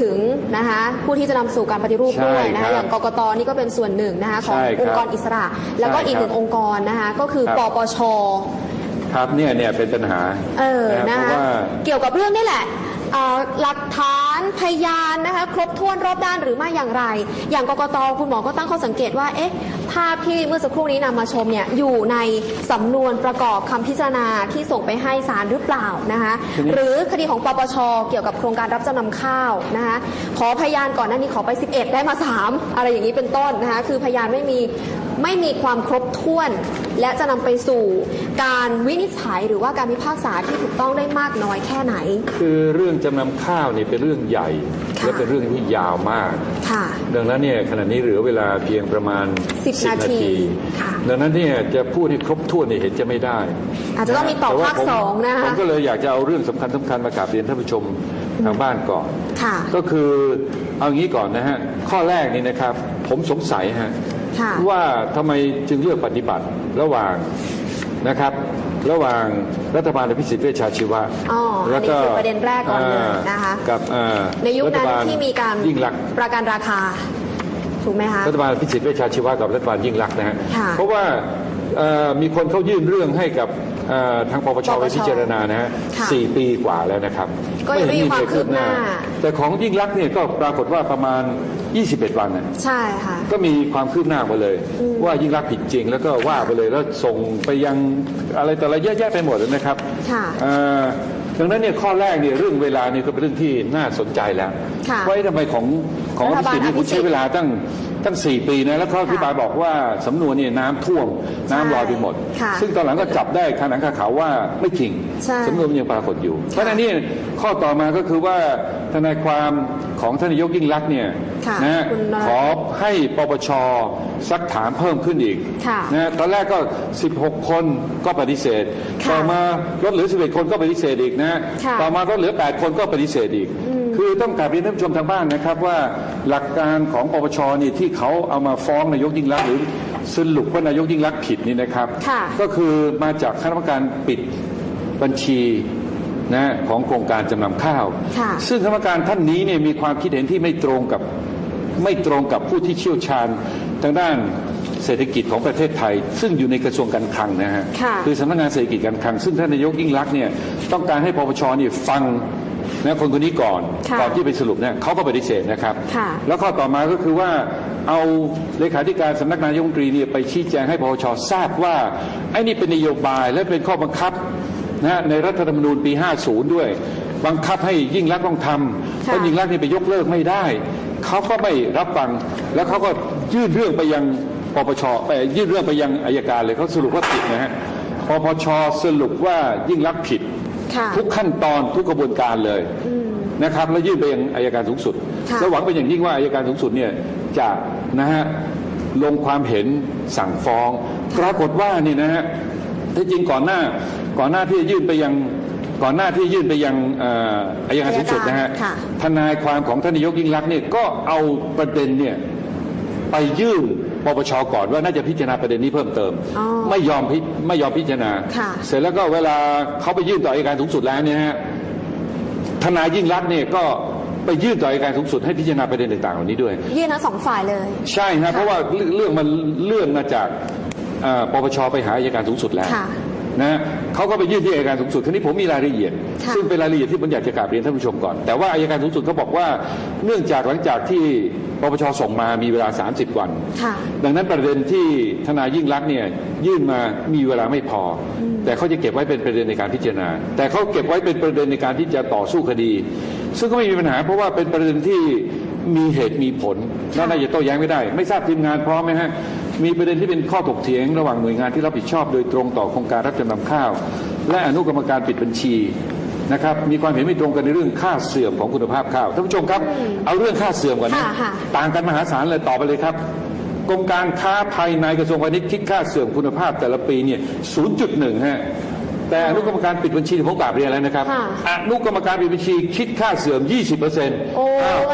ถึงนะคะผู้ที่จะนำสู่การปฏิรูปใช่ด้วยนะครัคะบอย่างกกตนี่ก็เป็นส่วนหนึ่งนะคะของใช่ครับองค์กรอิสระ แล้วก็ใช่อีกหนึ่งครับองค์กรนะคะก็คือครับปปชครับเนี่ยเนี่ยเป็นปัญหาเออนะนะเพราะคะว่าเกี่ยวกับเรื่องนี่แหละเอ่อหลักฐาน พยานนะคะครบถ้วนรอบด้านหรือไม่อย่างไร อย่างกกตคุณหมอก็ตั้งข้อสังเกตว่าเอ๊ะภาพที่เมื่อสักครู่นี้นำมาชมเนี่ยอยู่ในสำนวนประกอบคำพิจารณาที่ส่งไปให้ศาลหรือเปล่านะคะทีนี้หรือคดีของปปชเกี่ยวกับโครงการรับจำนำข้าวนะคะขอพยานก่อนหน้านี้ขอไป 11 ได้มา 3 อะไรอย่างนี้เป็นต้นนะคะคือพยานไม่มีไม่มีความครบถ้วน และจะนำไปสู่การวินิจฉัยหรือว่าการพิพากษาที่ถูกต้องได้มากน้อยแค่ไหน คือเรื่องจำนำข้าวเนี่ยเป็นเรื่องใหญ่ค่ะและเป็นเรื่องที่ยาวมากค่ะดังนั้นเนี่ยขณะนี้เหลือเวลาเพียงประมาณสิบ10 นาทีค่ะดังนั้นเนี่ยจะพูดให้ครบถ้วนเนี่ยเห็นจะไม่ได้ อาจจะต้องมีต่อแว่ภาคผมสองนะคะผมก็เลยอยากจะเอาเรื่องสำคัญสำคัญมากราบเรียนท่านผู้ชมทางบ้านก่อนค่ะก็คือเอางี้ก่อนนะฮะข้อแรกนี่นะครับ ผมสงสัยฮะค่ะว่าทำไมจึงเลือกปฏิบัติระหว่างนะครับ ระหว่างรัฐบาลอภิสิทธิ์เวชชาชีวะอ๋ออันนี้คือประเด็นแรกก่อนเลยนะคะอ่ากับอ่าในยุคนั้นรัฐบาลที่มีการยิ่งรักษณ์ประกันราคาถูกไหมคะรัฐบาลพิสิทธิ์เวชชาชีวะกับรัฐบาลยิ่งรักษณ์นะฮะค่ะเพราะว่าเอ่อมีคนเขายื่นเรื่องให้กับเอ่อทางปปชปปชไปพิจารณานะฮะค่ะสี่ปีกว่าแล้วนะครับ ก็ยังไม่มีความคืบหน้า แต่ของยิ่งรักษณ์เนี่ยก็ปรากฏว่าประมาณ 21 วันนะใช่ค่ะ ก็มีความคืบหน้ามาเลย ว่ายิ่งรักษณ์ผิดจริง แล้วก็ว่าไปเลยแล้วส่งไปยังอะไรแต่ละเยอะแยะไปหมดเลยนะครับค่ะเอ่อดังนั้นเนี่ยข้อแรกเนี่ยเรื่องเวลาเนี่ยก็เป็นเรื่องที่น่าสนใจแล้วค่ะว่าเอ๊ะทำไมของของรัอฐภิบาลสิทธิ์นี่คุณอภิสิทธิ์ใช้เวลาตั้ง ตั้งสี่ปีนะ แล้วเขาอธิบายบอกว่าสำนวนเนี่ยน้ำท่วมน้ำลอยไปหมด ค่ะซึ่งตอนหลังก็จับได้คาหนังคาเขาวว่าไม่จริงใช่สำนวนมันยังปรากฏอยู่ เพราะฉะนั้นนี่ข้อต่อมาก็คือว่าทนายความของท่านนายกยิ่งรักษณ์เนี่ยค่ะนะคุณนรขอให้ปปชซักถามเพิ่มขึ้นอีกค่ะนะตอนแรกก็ 16 คนก็ปฏิเสธ ค่ะต่อมาลดเหลือ 11 คนก็ปฏิเสธอีกนะค่ะ ต่อมาลดเหลือ 8 คนก็ปฏิเสธอีก คือต้องกลับเรียนท่านผู้ชมทางบ้านนะครับว่าหลักการของปปชนี่ที่เขาเอามาฟ้องนายกยิ่งรักษณ์หรือสรุปว่านายกยิ่งรักษณ์ผิดนี่นะครับ ค่ะ ก็คือมาจากคณะกรรมการปิดบัญชีนะของโครงการจำนำข้าว ค่ะ ซึ่งคณะกรรมการท่านนี้เนี่ยมีความคิดเห็นที่ไม่ตรงกับไม่ตรงกับผู้ที่เชี่ยวชาญทางด้านเศรษฐกิจของประเทศไทย ซึ่งอยู่ในกระทรวงการคลังนะฮะค่ะคือสำนักงานเศรษฐกิจการคลังซึ่งท่านนายกยิ่งรักษณ์เนี่ยต้องการให้ปปชเนี่ยฟัง นะคนคนนี้ก่อนค่ะก่อนที่ไปสรุปเนี่ยเขาก็ปฏิเสธนะครับค่ะแล้วข้อต่อมาก็คือว่าเอาเลขาธิการสำนักนายกรัฐมนตรีเนี่ยไปชี้แจงให้ปปชทราบว่าไอ้นี่เป็นนโยบายและเป็นข้อบังคับนะฮะในรัฐธรรมนูญปี 50 ด้วย บังคับให้ยิ่งรักษณ์ต้องทำเพราะยิ่งรักษณ์นี่ไปยกเลิกไม่ได้ เขาก็ไม่รับฟัง แล้วเขาก็ยื่นเรื่องไปยังปปชไปยื่นเรื่องไปยังอายการเลยเขาสรุปว่าผิดนะฮะปปชสรุปว่ายิ่งรักษณ์ผิดค่ะ ทุกขั้นตอนทุกกระบวนการเลยนะครับแล้วยื่นไปยังอายการสูงสุดค่ะแล้วหวังเป็นอย่างยิ่งว่าอายการสูงสุดเนี่ยจะนะฮะลงความเห็นสั่งฟ้องปรากฏว่านี่นะฮะที่จริงก่อนหน้าก่อนหน้าที่จะยื่นไปยังก่อนหน้าที่ยื่นไปยังเอ่ออายการสูงสุดนะฮะค่ะทนายความของท่านนายกยิ่งรักษณ์เนี่ยก็เอาประเด็นเนี่ย ไปยื่นปปชก่อนว่าน่าจะพิจารณาประเด็นนี้เพิ่มเติม อ๋อไม่ยอมพิไม่ยอมพิจารณา ค่ะ เสร็จแล้วก็เวลาเขาไปยื่นต่ออัยการสูงสุดแล้วเนี่ยฮะทนายยิ่งรักษณ์เนี่ยก็ไปยื่นต่ออัยการสูงสุดให้พิจารณาประเด็นต่างๆเหล่านี้ด้วย ยื่นทั้งสองฝ่ายเลย ใช่ฮะเพราะว่าเรื่องมันเลื่อนมาจากเอ่อปปชไปหาอัยการสูงสุดแล้วค่ะนะเขาก็ไปยื่นที่อัยการสูงสุดทีนี้ผมมีรายละเอียด ค่ะซึ่งเป็นรายละเอียดที่ผมอยากจะกราบเรียนท่านผู้ชมก่อน แต่ว่าอัยการสูงสุดเขาบอกว่าเนื่องจากหลังจากที่ ปปชส่งมามีเวลา 30 วันค่ะดังนั้นประเด็นที่ทนายยิ่งรักษณ์เนี่ยยื่นมามีเวลาไม่พออแต่เขาจะเก็บไว้เป็นประเด็นในการพิจารณา แต่เขาเก็บไว้เป็นประเด็นในการที่จะต่อสู้คดี ซึ่งก็ไม่มีปัญหาเพราะว่าเป็นประเด็นที่มีเหตุมีผลและน่าจะโต้แย้งไม่ได้ ไม่ทราบทีมงานพร้อมไหมฮะมีประเด็นที่เป็นข้อถกเถียงระหว่างหน่วยงานที่รับผิดชอบโดยตรงต่อโครงการรับจำนำข้าว และอนุกรรมการปิดบัญชี นะครับมีความเห็นไม่ตรงกันในเรื่องค่าเสื่อมของคุณภาพข้าวท่านผู้ชมครับ เอาเรื่องค่าเสื่อมก่อนนะค่ะค่ะต่างกันมหาศาลเลยต่อไปเลยครับกรมการค้าภายในกระทรวงพาณิชย์คิดค่าเสื่อมคุณภาพแต่ละปีเนี่ย 0.1 ฮะ แต่อนุกรรมการปิดบัญชีผมกราบเรียนแล้วนะครับค่ะ อนุกรรมการปิดบัญชีคิดค่าเสื่อม 20%เปอร์เซ็นต์โอ้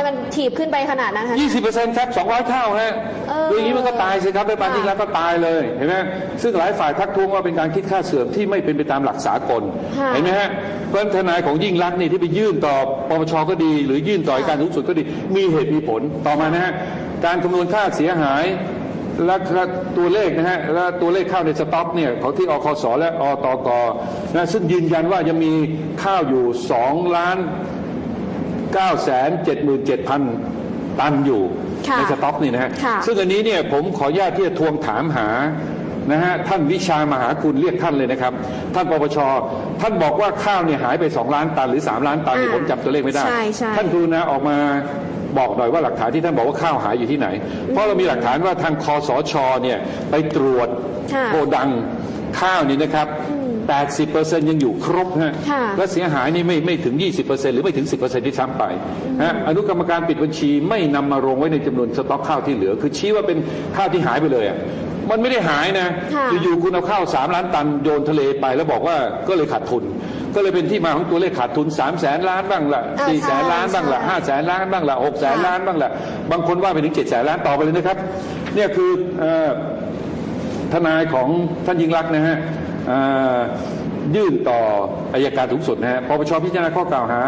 ยมันถีบขึ้นไปขนาดนั้นคะ20เปอร์เซ็นต์ครับ200เท่าฮะเออคืออย่างนี้มันก็ตายสิครับรัฐบาลค่ะยิ่งรักษณ์ก็ตายเลยเห็นไหมซึ่งหลายฝ่ายทักท้วงว่าเป็นการคิดค่าเสื่อมที่ไม่เป็นไปตามหลักสากลค่ะ เห็นไหมฮะเพราะฉะนั้นทนายของยิ่งรักษณ์นี่ที่ไปยื่นต่อปปชก็ดี หรือยื่นต่ออัยการสูงสุดก็ดี มีเหตุมีผลต่อมานะฮะการคำนวณค่าเสียหาย และตัวเลขนะฮะและตัวเลขข้าวในสต็อกเนี่ยของที่อคสและอตกนะซึ่งยืนยันว่ายังมีข้าวอยู่2ล้าน977,000ตันอยู่ค่ะในสต็อกนี่นะฮะค่ะซึ่งอันนี้เนี่ยผมขออนุญาตที่จะทวงถามหานะฮะท่านวิชามหาคุณเรียกท่านเลยนะครับ ท่านปปชท่านบอกว่าข้าวเนี่ยหายไป 2 ล้านตันหรือ 3 ล้านตันเนี่ยอ่าผมจำตัวเลขไม่ได้ใช่ใช่ท่านกรุณาออกมา บอกหน่อยว่าหลักฐานที่ท่านบอกว่าข้าวหายอยู่ที่ไหน เพราะเรามีหลักฐานว่าทางคอสชเนี่ยไปตรวจค่ะโกดังข้าวนี่นะครับ 80%ยังอยู่ครบฮะค่ะและเสียหายนี่ไม่ไม่ถึง 20%หรือไม่ถึง 10%ที่ซ้ำไปฮะอนุกรรมการปิดบัญชีไม่นำมาลงไว้ในจำนวนสต็อกข้าวที่เหลือ คือชี้ว่าเป็นข้าวที่หายไปเลยอะมันไม่ได้หายนะค่ะอยู่ๆคุณเอาข้าว3ล้านตันโยนทะเลไปแล้วบอกว่าก็เลยขาดทุน ก็เลยเป็นที่มาของตัวเลขขาดทุน3แสนล้านบ้างละอ่า4แสนล้านบ้างละใช่5แสนล้านบ้างละ6แสนค่ะล้านบ้างละบางคนว่าไปถึง7แสนล้านต่อไปเลยนะครับ เนี่ยคือเอ่อทนายของท่านยิ่งรักษณ์นะฮะเอ่อยื่นต่ออายการสูงสุดนะฮะปปชพิจารณาข้อกล่าวหา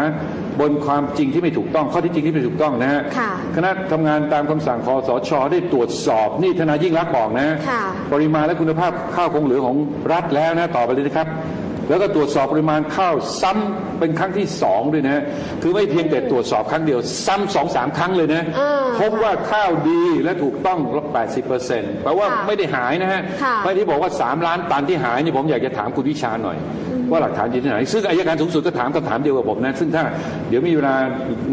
บนความจริงที่ไม่ถูกต้องข้อที่จริงที่ไม่ถูกต้องนะฮะค่ะคณะทำงานตามคำสั่งคอสชได้ตรวจสอบนี่ทนายยิ่งรักษณ์บอกนะค่ะปริมาณและคุณภาพข้าวคงเหลือของรัฐแล้วนะต่อไปเลยนะครับ แล้วก็ตรวจสอบปริมาณข้าวซ้ำเป็นครั้งที่สองด้วยนะคือไม่เพียงแต่ตรวจสอบครั้งเดียว ซ้ำสองสามครั้งเลยนะอ่าพบว่าข้าวดีและถูกต้องลบ80%แปลว่าค่ะไม่ได้หายนะฮะค่ะไม่ที่บอกว่า3ล้านตันที่หายนี่ผมอยากจะถามคุณวิชาหน่อย ว่าหลักฐานอยู่ที่ไหน ซึ่งอายการสูงสุดก็ถามคำถามเดียวกับผมนะซึ่งถ้าเดี๋ยวมีเวลา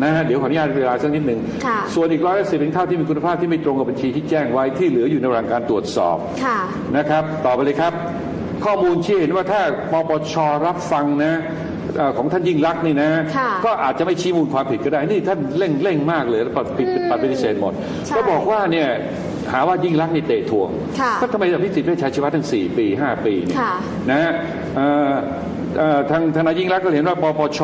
นะฮะเดี๋ยวขออนุญาตเวลาสักนิดหนึ่งค่ะส่วนอีกร้อยละสิบเป็นข้าวที่มีคุณภาพที่ไม่ตรงกับบัญชีที่แจ้งไว้ที่เหลืออยู่ในระหว่างการตรวจสอบค่ะนะครับต่อไปเลยครับ ข้อมูลชี้เห็นว่าถ้าปปชรับฟังนะเอ่อของท่านยิ่งรักษณ์นี่นะค่ะก็อาจจะไม่ชี้มูลความผิดก็ได้ นี่ท่านเร่งเร่งมากเลยแล้วปฏิปฏิเสธหมดใช่ก็บอกว่าเนี่ยหาว่ายิ่งรักษณ์นี่เตะทวงค่ะก็ทำไมอภิสิทธิ์เวชชาชีวะตั้ง 4 ปี 5 ปีเนี่ยค่ะนะฮะเอ่อเอ่อทางทางนายยิ่งรักษณ์ก็เห็นว่าปปช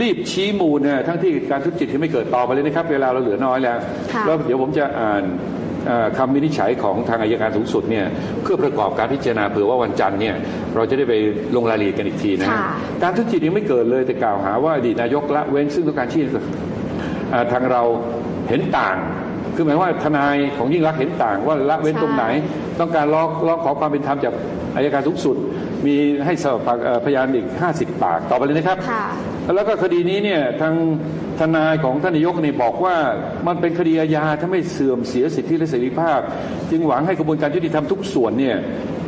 รีบชี้มูลเนี่ยทั้งที่การทุจริตที่ไม่เกิดต่อไปเลยนะครับ เวลาเราเหลือน้อยแล้วค่ะแล้วเดี๋ยวผมจะอ่านเอ่อ คำวินิจฉัยของทางอายการสูงสุดเนี่ยเพื่อประกอบการพิจารณาเผื่อว่าวันจันทร์เนี่ยเราจะได้ไปลงรายละเอียดกันอีกทีนะฮะค่ะการทุจริตยังไม่เกิดเลยแต่กล่าวหาว่าอดีตนายกละเว้นซึ่งต้องการชี้เอ่อทางเราเห็นต่างคือหมายว่าทนายของยิ่งรักษณ์เห็นต่างว่าละเว้นตรงไหน ต้องการร้องร้องขอความเป็นธรรมจากอายการสูงสุด มีให้สอบปากเอ่อพยานอีก 50 ปาก ต่อไปเลยนะครับค่ะ แล้วก็คดีนี้เนี่ยทางทนายของท่านนายกเนี่ยบอกว่ามันเป็นคดีอาญาถ้าไม่เสื่อมเสียสิทธิและเสรีภาพ จึงหวังให้กระบวนการยุติธรรมทุกส่วนเนี่ย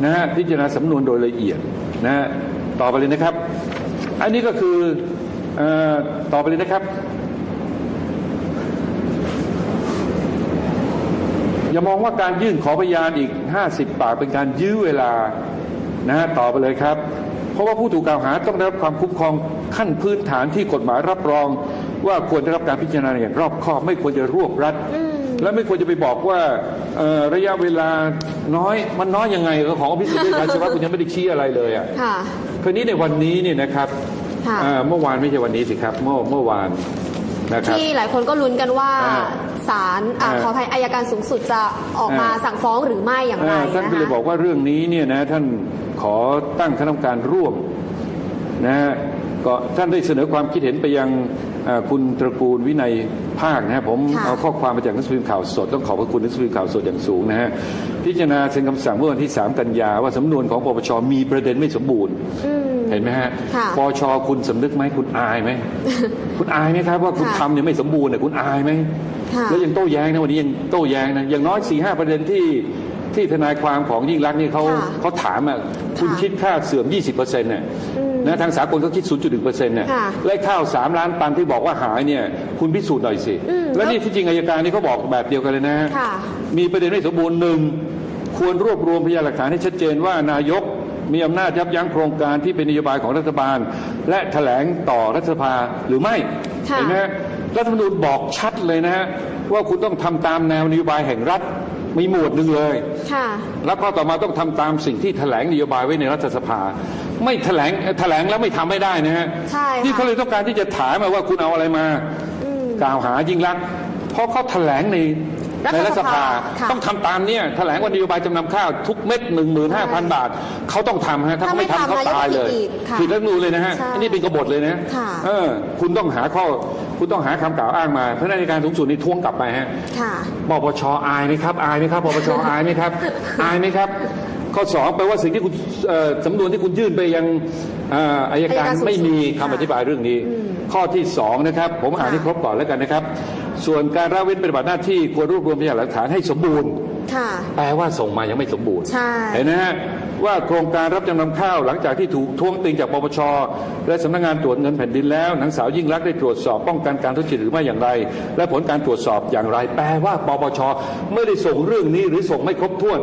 นะฮะพิจารณาสำนวนโดยละเอียดนะฮะต่อไปเลยนะครับ อันนี้ก็คือเอ่อต่อไปเลยนะครับอย่ามองว่าการยื่นขอพยานอีก 50 ปากเป็นการยื้อเวลา นะฮะต่อไปเลยครับ เพราะว่าผู้ถูกกล่าวหาต้องได้รับความคุ้มครองขั้นพื้นฐานที่กฎหมายรับรอง ว่าควรได้รับการพิจารณาอย่างรอบคอบไม่ควรจะรวบรัดและไม่ควรจะไปบอกว่าเอ่อระยะเวลาน้อยมันน้อยยังไงของอภิสิทธิ์เวชชาชีวะคุณยังไม่ได้ชี้อะไรเลยอะค่ะคราวนี้ในวันนี้เนี่ยนะครับค่ะเอ่อเมื่อวานไม่ใช่วันนี้สิครับ เมื่อเมื่อวาน นะครับที่หลายคนก็ลุ้นกันว่าอ่าศาลอ่าอ่าขออภัยอายการสูงสุดจะออกมาอ่าสั่งฟ้องหรือไม่อย่างไรอ่าท่านนะก็เลยคะบอกว่าเรื่องนี้เนี่ยนะท่านขอตั้งคณะกรรมการร่วมนะฮะก็ท่านได้เสนอความคิดเห็นไปยังอ่า คุณตระกูลวินัยภาคนะฮะผมค่ะเอาข้อความมาจากหนังสือพิมพ์ข่าวสดต้องขอบพระคุณหนังสือพิมพ์ข่าวสดอย่างสูงนะฮะพิจารณาเซ็นคำสั่งเมื่อวันที่ 3 กันยาว่าสำนวนของปปชมีประเด็นไม่สมบูรณ์อืมเห็นไหมฮะค่ะปชคุณสำนึกไหมคุณอายไหมคุณอายไหมครับว่าคุณค่ะทำเนี่ยไม่สมบูรณ์เนี่ยคุณอายไหมค่ะแล้วยังโต้แย้งนะวันนี้ยังโต้แย้งนะอย่างน้อยสี่ห้าประเด็นที่ที่ทนายความของยิ่งรักษณ์นี่เขาค่ะเขาถามอะคุณค่ะคิดค่าเสื่อม 20เปอร์เซ็นต์เนี่ยอืม นะทางสากลเขาคิด 0.1เปอร์เซ็นต์เนี่ยค่ะและข้าว 3 ล้านตันที่บอกว่าหายเนี่ยคุณพิสูจน์หน่อยสิ อืมและนี่ที่จริงอายการนี่เขาบอกแบบเดียวกันเลยนะค่ะ มีประเด็นไม่สมบูรณ์หนึ่งควรรวบรวมพยานหลักฐานให้ชัดเจนว่านายกมีอำนาจยับยั้งโครงการที่เป็นนโยบายของรัฐบาล และแถลงต่อรัฐสภาหรือไม่ค่ะ เห็นไหมฮะรัฐธรรมนูญบอกชัดเลยนะฮะว่าคุณต้องทำตามแนวนโยบายแห่งรัฐมีหมวดหนึ่งเลย ค่ะ แล้วก็ต่อมาต้องทำตามสิ่งที่แถลงนโยบายไว้ในรัฐสภา ไม่แถลงแถลงแล้วไม่ทำไม่ได้นะฮะใช่ค่ะนี่เขาเลยต้องการที่จะถามมาว่าคุณเอาอะไรมาอืมกล่าวหายิ่งรักษณ์เพราะเขาแถลงในรัฐในรัฐสภาค่ะต้องทำตามเนี่ยแถลงว่านโยบายจำนำข้าวทุกเม็ดหนึ่งหมื่นห้าพันบาทเขาต้องทำฮะถ้าเขาไม่ทำถ้าไม่เขาทำตายเลยนายกผิดอีกค่ะผิดรัฐธรรมนูญเลยนะฮะใช่อันนี้เป็นกบฏเลยนะค่ะเออคุณต้องหาข้อคุณต้องหาคำกล่าวอ้างมาเพราะในการสูงสุดนี่ทวงกลับไปฮะค่ะปปชอายไหมครับอายไหมครับปปชอายไหมครับอายไหมครับ ข้อสองแปลว่าสิ่งที่คุณเอ่อสำนวนที่คุณยื่นไปยังเอ่ออายการอัยการสูงสุดไม่มีคำค่ะอธิบายเรื่องนี้ ข้อที่สองนะครับ ผมอ่านค่ะให้ครบก่อนแล้วกันนะครับ ส่วนการละเว้นปฏิบัติหน้าที่ควรรวบรวมพยานหลักฐานให้สมบูรณ์ค่ะแปลว่าส่งมายังไม่สมบูรณ์ใช่เห็นนะฮะ ว่าโครงการรับจำนำข้าวหลังจากที่ถูกท้วงติงจากปปชและสำนักงานตรวจเงินแผ่นดินแล้วนางสาวยิ่งรักษณ์ได้ตรวจสอบป้องกันการทุจริตหรือไม่อย่างไร และผลการตรวจสอบอย่างไรแปลว่าปปชไม่ได้ส่งเรื่องนี้หรือส่งไม่ครบถ้วน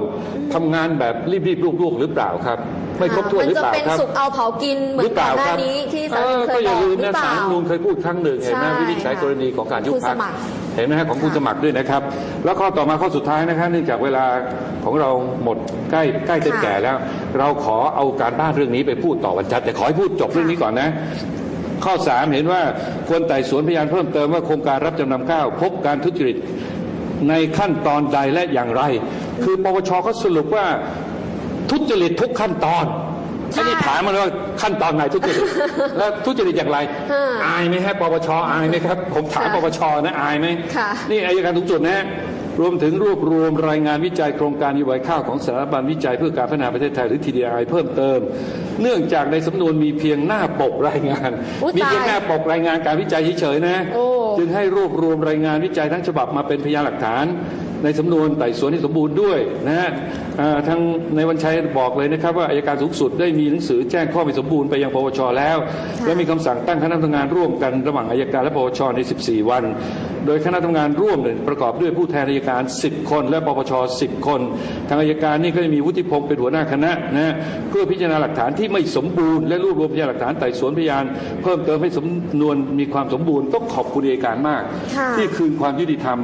ทำงานแบบรีบๆลวกๆหรือเปล่าครับ ไม่ครบถ้วนหรือเปล่ามันจะเป็นครับสุกเอาเผากินเหมือนก่อนหน้านี้ที่สารเออเคก็ยอบย่าอกลืมหรือนะเปสาล่ารรัฐธรรมนูญเคยพูดครั้งหนึ่งเห็นไหมใช่วินิจฉัยค่ะกรณีของการยุบคุณพรสรคมัคร เห็นไหมฮะของคุณสมัครด้วยนะครับ แล้วข้อต่อมาข้อสุดท้ายนะครับ เนื่องจากเวลาของเราหมดใกล้ใกล้เต็มค่ะแก่แล้ว เราขอเอาการบ้านเรื่องนี้ไปพูดต่อวันจันทร์แต่ขอให้พูดจบเรื่องนี้ก่อนนะ ข้อสามเห็นว่าควรไต่สวนพยานเพิ่มเติมว่าโครงการรับจำนำข้าวพบการทุจริตในขั้นตอนใดและอย่างไร คือปปชเขาสรุปว่าทุจริตทุกขั้นตอน อันนี้ถามมาเลยว่าขั้นตอนไหนทุจริตแล้วทุจริตอย่างไรอ่าอายไหมฮะปปชอายไหมครับ ผมถามค่ะปปชนะอายไหมค่ะนี่อายการสูงสุดนะฮะรวมถึงรวบรวมรายงานวิจัยโครงการนโยบายข้าวของสถาบันวิจัยเพื่อการพัฒนาประเทศไทยหรือ TDI เพิ่มเติม เนื่องจากในสำนวนมีเพียงหน้าปกรายงานอุ๊ยมีเพียงตายหน้าปกรายงานการวิจัยเฉยๆนะโอ้จึงให้รวบรวมรายงานวิจัยทั้งฉบับมาเป็นพยานหลักฐาน ในสำนวนไต่สวนที่สมบูรณ์ด้วยนะฮะอ่าทางในวันชัยบอกเลยนะครับว่าอายการสูงสุดได้มีหนังสือแจ้งข้อไม่สมบูรณ์ไปยังปปชแล้ว และมีคำสั่งตั้งคณะทำงานร่วมกันระหว่างอายการและปปชใน 14 วัน โดยคณะทำงานร่วมเนี่ยประกอบด้วยผู้แทนอายการ 10 คน และปปช 10 คน ทางอายการนี่ก็จะมีวุฒิพงศ์เป็นหัวหน้าคณะนะฮะเพื่อพิจารณาหลักฐานที่ไม่สมบูรณ์และรวบรวมพยานหลักฐานไต่สวนพยาน เพิ่มเติมให้สำนวนมีความสมบูรณ์ต้องขอบคุณอัยการมากค่ะที่คืนความยุติธรรม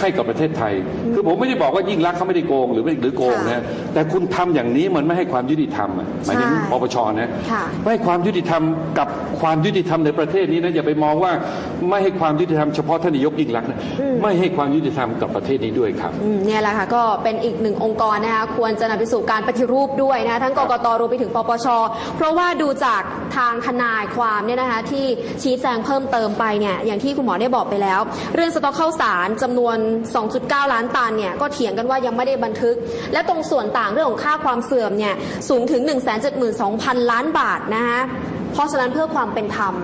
ให้กับประเทศไทย คือผมไม่ได้บอกว่ายิ่งรักษณ์เขาไม่ได้โกงหรือไม่หรือโกงนะแต่คุณทำอย่างนี้มันไม่ให้ความยุติธรรมอะหมายถึงใช่ปปชนะค่ะไม่ให้ความยุติธรรมกับความยุติธรรมในประเทศนี้นะอย่าไปมองว่าไม่ให้ความยุติธรรมเฉพาะท่านนายกยิ่งรักษณ์นะไม่ให้ความยุติธรรมกับประเทศนี้ด้วยครับอืมเนี่ยแหละค่ะก็เป็นอีกหนึ่งองค์กรนะคะควรจะนำไปสู่การปฏิรูปด้วยนะคะทั้งกกตรวมไปถึงปปชเพราะว่าดูจากทางทนายความเนี่ยนะคะที่ชี้แจงเพิ่มเติมไปเนี่ยอย่างที่คุณหมอได้บอกไปแล้ว เรื่องสต็อกข้าวสารจำนวน2.9 ล้านตันเนี่ยก็เถียงกันว่ายังไม่ได้บันทึก และตรงส่วนต่างเรื่องของค่าความเสื่อมเนี่ยสูงถึง 172,000 ล้านบาทนะคะเพราะฉะนั้นเพื่อความเป็นธรรม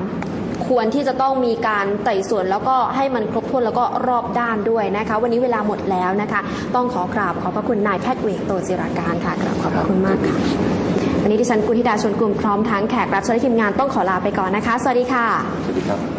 ควรที่จะต้องมีการไต่สวนแล้วก็ให้มันครบถ้วนแล้วก็รอบด้านด้วยนะคะ วันนี้เวลาหมดแล้วนะคะ ต้องขอกราบขอบพระคุณนายแพทย์เวกโตจิราการค่ะกราบขอบพระคุณมากค่ะวันนี้ดิฉันกุลธิดาชวนกลุ่มพร้อมทั้งแขกรับเชิญทีมงานต้องขอลาไปก่อนนะคะ สวัสดีค่ะ สวัสดีครับ